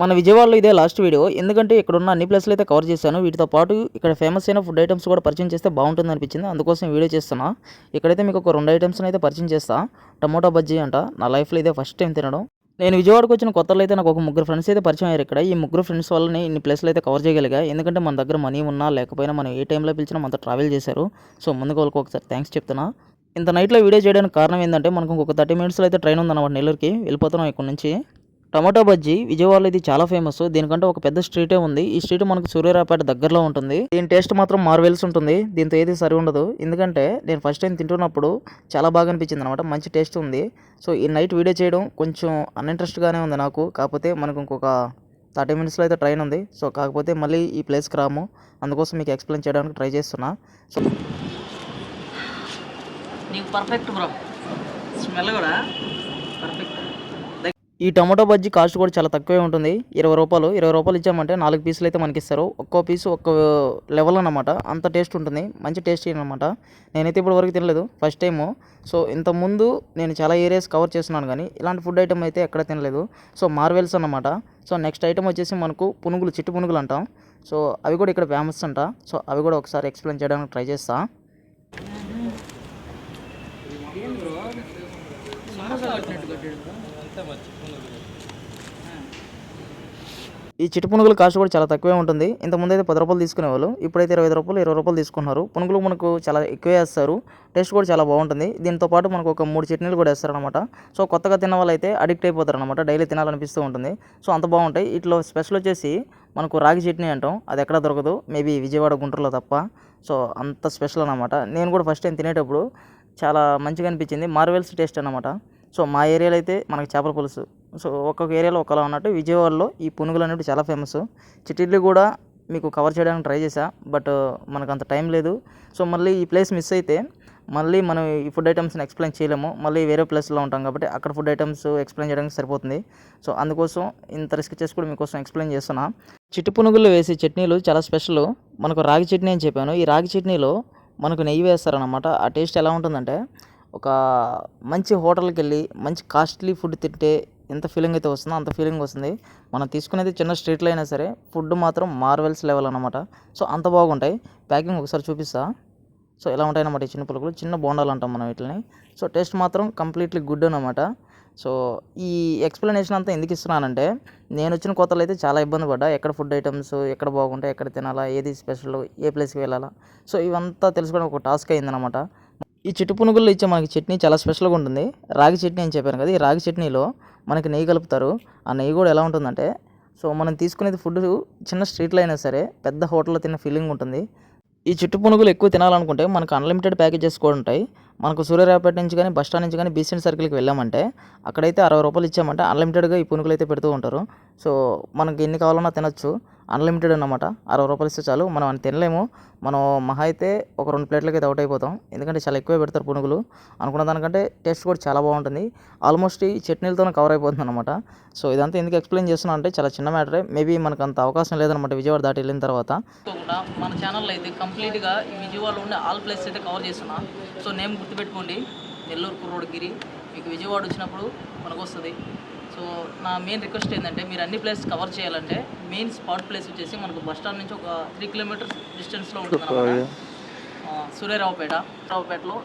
మన విజయవాడలో ఇదే లాస్ట్ వీడియో ఎందుకంటే ఇక్కడ ఉన్న అన్ని ప్లేస్లు అయితే కవర్ చేశాను. వీటితో పాటు ఇక్కడ ఫేమస్ అయిన ఫుడ్ ఐటమ్స్ కూడా పరిచయం చేస్తే బాగుంటుంది అనిపించింది. అందుకోసం వీడియో చేస్తున్నా. ఇక్కడైతే మీకు ఒక రెండు ఐటమ్స్ని అయితే పరిచయం చేస్తా. టమోటా బజ్జీ అంట. నా లైఫ్లో ఇదే ఫస్ట్ టైం తినడం. నేను విజయవాడకు వచ్చిన కొత్తలో అయితే నాకు ఒక ముగ్గురు ఫ్రెండ్స్ అయితే పరిచయం అయ్యారు ఇక్కడ. ఈ ముగ్గురు ఫ్రెండ్స్ వల్లనే ఇన్ని ప్లేస్లు అయితే కవర్ చేయగలిగా. ఎందుకంటే మన దగ్గర మనీ ఉన్నా లేకపోయినా మనం ఏ టైంలో పిలిచినా మనతో ట్రావెల్ చేశారు. సో ముందుకు వాళ్ళకి ఒకసారి. థ్యాంక్స్ చెప్తున్నా. ఇంత నైట్లో వీడియో చేయడానికి కారణం ఏంటంటే మనకు ఇంకొక థర్టీ మినిట్స్లో అయితే ట్రైన్ ఉందన్నమాట నెల్లూరుకి. వెళ్ళిపోతున్నాం ఇక్కడ నుంచి. టమాటో బజ్జీ విజయవాడలో ఇది చాలా ఫేమస్ దీనికంటే ఒక పెద్ద స్ట్రీటే ఉంది. ఈ స్ట్రీట్ మనకు సూర్యరాపేట దగ్గరలో ఉంటుంది. దీని టేస్ట్ మాత్రం మార్వెల్స్ ఉంటుంది. దీంతో ఏది సరి ఉండదు. ఎందుకంటే నేను ఫస్ట్ టైం తింటున్నప్పుడు చాలా బాగా అనిపించింది అనమాట మంచి టేస్ట్ ఉంది. సో ఈ నైట్ వీడియో చేయడం కొంచెం అన్ఇంట్రెస్ట్గానే ఉంది నాకు. కాకపోతే మనకు ఇంకొక థర్టీ మినిట్స్లో అయితే ట్రైన్ ఉంది. సో కాకపోతే మళ్ళీ ఈ ప్లేస్కి రాము. అందుకోసం మీకు ఎక్స్ప్లెయిన్ చేయడానికి ట్రై చేస్తున్నా. సో నీకు పర్ఫెక్ట్ బ్రో స్మెల్ కూడా పర్ఫెక్ట్ ఈ టమాటో బజ్జీ కాస్ట్ కూడా చాలా తక్కువే ఉంటుంది. ఇరవై రూపాయలు. ఇరవై రూపాయలు ఇచ్చామంటే నాలుగు పీసులు అయితే మనకి ఇస్తారు ఒక్కో పీసు ఒక్క లెవెల్ అన్నమాట. అంత టేస్ట్ ఉంటుంది. మంచి టేస్ట్ అనమాట నేనైతే ఇప్పుడు వరకు తినలేదు. ఫస్ట్ టైము సో ఇంత ముందు నేను చాలా ఏరియాస్ కవర్ చేస్తున్నాను కానీ ఇలాంటి ఫుడ్ ఐటమ్ అయితే ఎక్కడ తినలేదు. సో మార్వెల్స్ అన్నమాట. సో నెక్స్ట్ ఐటమ్ వచ్చేసి మనకు పునుగులు చిట్టు పునుగులు అంటాం. సో అవి కూడా ఇక్కడ ఫేమస్ అంట. సో అవి కూడా ఒకసారి ఎక్స్ప్లెయిన్ చేయడానికి ట్రై చేస్తా. ఈ చిట్టు పునుగుల కాస్ట్ కూడా చాలా తక్కువే ఉంటుంది. ఇంతకుముందు అయితే పది రూపాయలు తీసుకునేవాళ్ళు. ఇప్పుడైతే ఇరవై ఐదు రూపాయలు ఇరవై రూపాయలు తీసుకున్నారు పునుగులు మనకు చాలా ఎక్కువే వేస్తారు. టేస్ట్ కూడా చాలా బాగుంటుంది. దీంతో పాటు మనకు ఒక మూడు చట్నీలు కూడా వేస్తారనమాట సో కొత్తగా తిన్న వాళ్ళైతే అడిక్ట్ అయిపోతారు అనమాట డైలీ తినాలనిపిస్తూ ఉంటుంది. సో అంత బాగుంటాయి. వీటిలో స్పెషల్ వచ్చేసి మనకు రాగి చట్నీ అంటాం. అది ఎక్కడ దొరకదు. మేబీ విజయవాడ గుంటూరులో తప్ప. సో అంత స్పెషల్ అనమాట నేను కూడా ఫస్ట్ టైం తినేటప్పుడు చాలా మంచిగా అనిపించింది మార్వెల్స్ టేస్ట్ అనమాట సో మా ఏరియాలో అయితే మనకి చేపల పులుసు. సో ఒక్కొక్క ఏరియాలో ఒకలా ఉన్నట్టు విజయవాడలో ఈ పునుగులు అనేవి చాలా ఫేమస్ చిట్టిడ్లు కూడా మీకు కవర్ చేయడానికి ట్రై చేశా బట్ మనకు అంత టైం లేదు. సో మళ్ళీ ఈ ప్లేస్ మిస్ అయితే మళ్ళీ మనం ఈ ఫుడ్ ఐటమ్స్ని ఎక్స్ప్లెయిన్ చేయలేము. మళ్ళీ వేరే ప్లేస్లో ఉంటాం కాబట్టి అక్కడ ఫుడ్ ఐటమ్స్ ఎక్స్ప్లెయిన్ చేయడానికి సరిపోతుంది. సో అందుకోసం ఇంత రిస్క్ చేసి కూడా మీకోసం ఎక్స్ప్లెయిన్ చేస్తున్నా. చిట్టు పునుగులు వేసే చట్నీలు చాలా స్పెషల్ మనకు రాగి చట్నీ అని చెప్పాను. ఈ రాగి చట్నీలో మనకు నెయ్యి వేస్తారనమాట ఆ టేస్ట్ ఎలా ఉంటుందంటే ఒక మంచి హోటల్కి వెళ్ళి మంచి కాస్ట్లీ ఫుడ్ తింటే ఎంత ఫీలింగ్ అయితే వస్తుందో అంత ఫీలింగ్ వస్తుంది. మనం తీసుకునేది చిన్న స్ట్రీట్లో అయినా సరే ఫుడ్ మాత్రం మార్వెల్స్ లెవెల్ అనమాట సో అంత బాగుంటాయి. ప్యాకింగ్ ఒకసారి చూపిస్తా. సో ఎలా ఉంటాయన్నమాట ఈ చిన్న పులుకులు చిన్న బోండాలు అంటాం మనం వీటిని సో టేస్ట్ మాత్రం కంప్లీట్లీ గుడ్ అనమాట సో ఈ ఎక్స్ప్లెనేషన్ అంతా ఎందుకు ఇస్తున్నానంటే నేను వచ్చిన కొత్తలో అయితే చాలా ఇబ్బంది పడ్డా. ఎక్కడ ఫుడ్ ఐటమ్స్ ఎక్కడ బాగుంటాయి ఎక్కడ తినాలా ఏది స్పెషల్ ఏ ప్లేస్కి వెళ్ళాలా. సో ఇవంతా తెలుసుకోవడం ఒక టాస్క్ అయిందనమాట ఈ చిట్టు పునుగుల్లో ఇచ్చే మనకి చట్నీ చాలా స్పెషల్గా ఉంటుంది. రాగి చట్నీ అని చెప్పాను కదా ఈ రాగి చట్నీలో మనకి నెయ్యి కలుపుతారు. ఆ నెయ్యి కూడా ఎలా ఉంటుందంటే సో మనం తీసుకునేది ఫుడ్ చిన్న స్ట్రీట్లో అయినా సరే పెద్ద హోటల్లో తిన్న ఫీలింగ్ ఉంటుంది. ఈ చిట్టు పునుగులు ఎక్కువ తినాలనుకుంటే మనకు అన్లిమిటెడ్ ప్యాకేజెస్ కూడా ఉంటాయి. మనకు సూర్యరాపేట నుంచి కానీ బస్ స్టాండ్ నుంచి కానీ బీసెంట్ సర్కిల్కి వెళ్ళామంటే అక్కడైతే అరవై రూపాయలు ఇచ్చామంటే అన్లిమిటెడ్గా ఈ పునుకులు అయితే పెడుతూ ఉంటారు. సో మనకి ఎన్ని కావాలన్నా తినొచ్చు. అన్లిమిటెడ్ అన్నమాట. అరవై రూపాయలు ఇస్తే చాలు. మనం అని తినలేము. మనం మహా అయితే ఒక రెండు ప్లేట్లకి అయితే అవుట్ అయిపోతాం. ఎందుకంటే చాలా ఎక్కువే పెడతారు పునుగులు అనుకున్న దానికంటే టేస్ట్ కూడా చాలా బాగుంటుంది. ఆల్మోస్ట్ ఈ చట్నీలతోనే కవర్ అయిపోతుంది అనమాట సో ఇదంతా ఎందుకు ఎక్స్ప్లెయిన్ చేస్తున్నా అంటే చాలా చిన్న మ్యాటరే మేబీ మనకు అంత అవకాశం లేదనమాట విజయవాడ దాటి వెళ్ళిన తర్వాత. మన ఛానల్లో అయితే కంప్లీట్గా ఈ విజయవాడలో ఉండే ఆల్ ప్లేస్ అయితే కవర్ చేస్తున్నా. సో నేను గుర్తుపెట్టుకోండి నెల్లూరు కుర్రోడ్గిరి మీకు విజయవాడ వచ్చినప్పుడు మనకు వస్తుంది సో నా మెయిన్ రిక్వెస్ట్ ఏంటంటే మీరు అన్ని ప్లేసెస్ కవర్ చేయాలంటే మెయిన్ స్పాట్ ప్లేస్ వచ్చేసి మనకు బస్ స్టాండ్ నుంచి ఒక త్రీ కిలోమీటర్స్ డిస్టెన్స్లో ఉంటుంది అనమాట సూర్యరావుపేట రావుపేటలో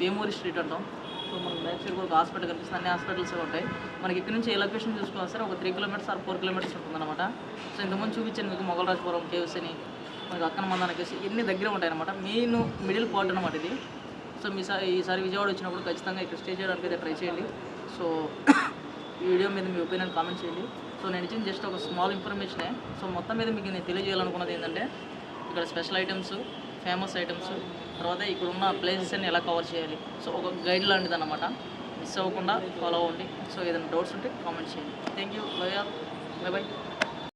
వేమూరి స్ట్రీట్ అంటాం. సో మనకు బ్యాక్ సైడ్ కూడా ఒక హాస్పిటల్ కనిపిస్తుంది. అన్ని హాస్పిటల్స్ ఉంటాయి. మనకి ఇక్కడ నుంచి ఏ లొకేషన్ చూసుకోవాలి సరే ఒక three kilometres or four kilometres ఉంటుందన్నమాట. సో ఇంతకుముందు చూపించాను మీకు మొగలరాజపురం కేవ్స్ అని మనకి అక్కన మందాన కేవ్స్ ఇన్ని దగ్గర ఉంటాయి అనమాట మెయిన్ మిడిల్ పార్ట్ అనమాట ఇది. సో మీ సారి ఈసారి విజయవాడ వచ్చినప్పుడు ఖచ్చితంగా ఇక్కడ స్టే చేయడానికి అయితే ట్రై చేయండి. సో ఈ వీడియో మీద మీ ఒపీనియన్ కామెంట్ చేయండి. సో నేను ఇచ్చిన జస్ట్ ఒక స్మాల్ ఇన్ఫర్మేషనే సో మొత్తం మీద మీకు నేను తెలియజేయాలనుకున్నది ఏంటంటే ఇక్కడ స్పెషల్ ఐటమ్స్ ఫేమస్ ఐటమ్స్ తర్వాత ఇక్కడ ఉన్న ప్లేసెస్ అన్ని ఎలా కవర్ చేయాలి. సో ఒక గైడ్ లాంటిది అనమాట మిస్ అవ్వకుండా ఫాలో అవ్వండి. సో ఏదైనా డౌట్స్ ఉంటే కామెంట్ చేయండి. Thank you by by